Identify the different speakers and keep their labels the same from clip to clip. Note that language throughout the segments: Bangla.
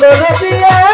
Speaker 1: চলে দিয়ে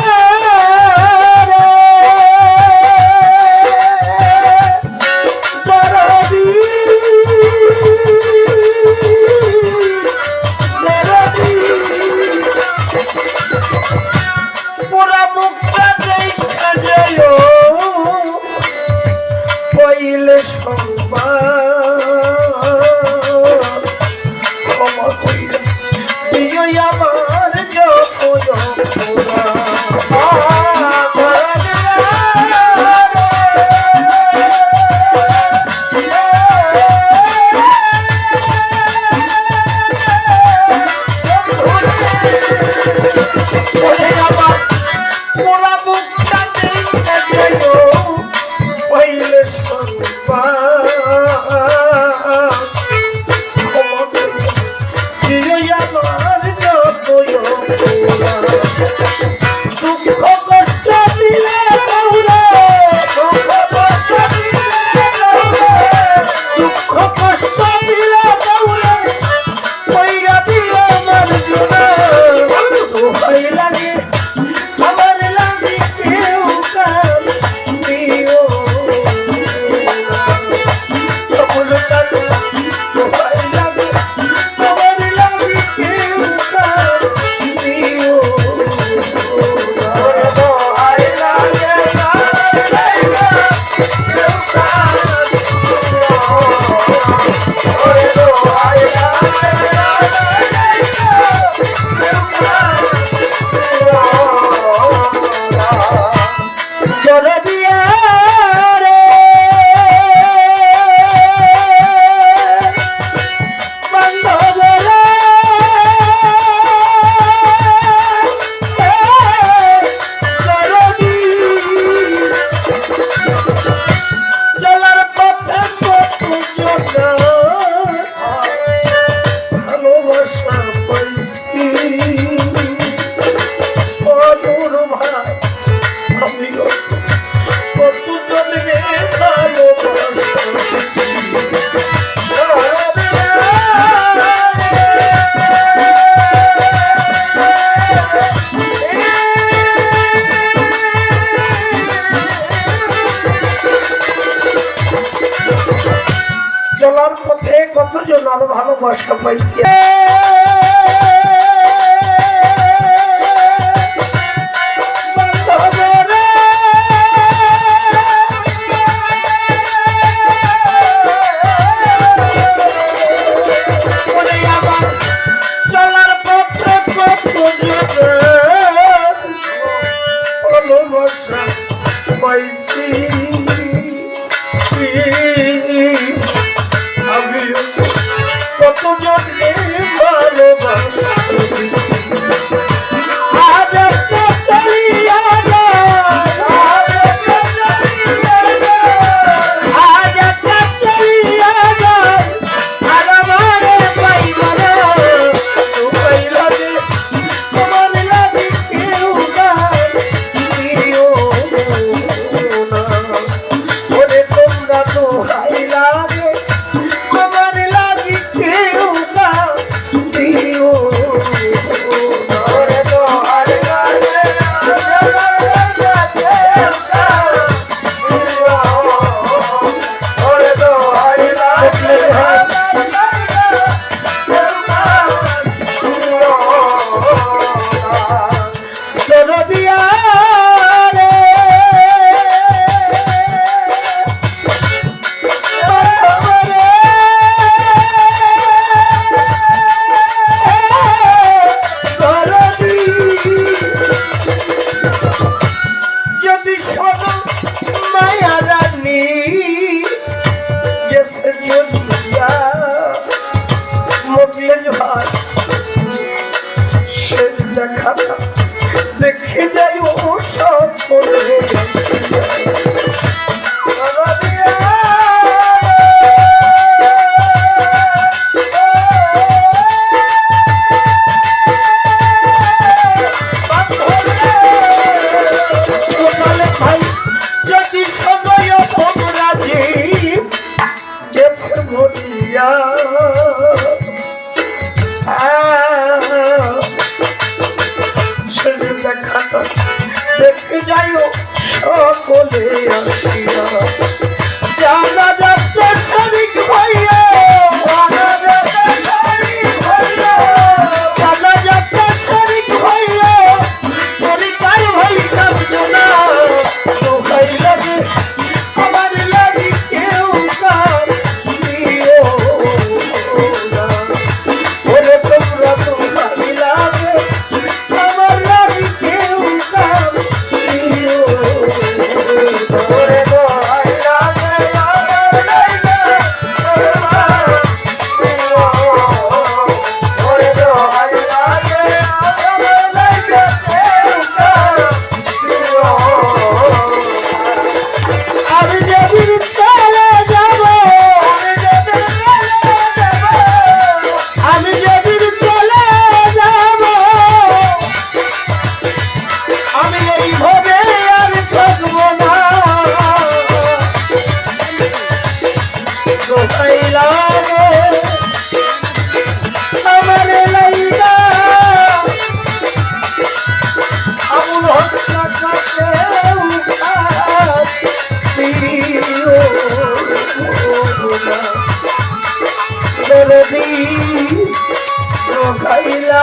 Speaker 1: চলার পথে কতজন আরও ভালো পাইছি পাইছে? চিড়িয়াখানা দেখে যাই ও সব করবে যদি সময় ভোগ রাজি গেছে মরিয়া। সকলে আসিয়া করে দিই খাইলা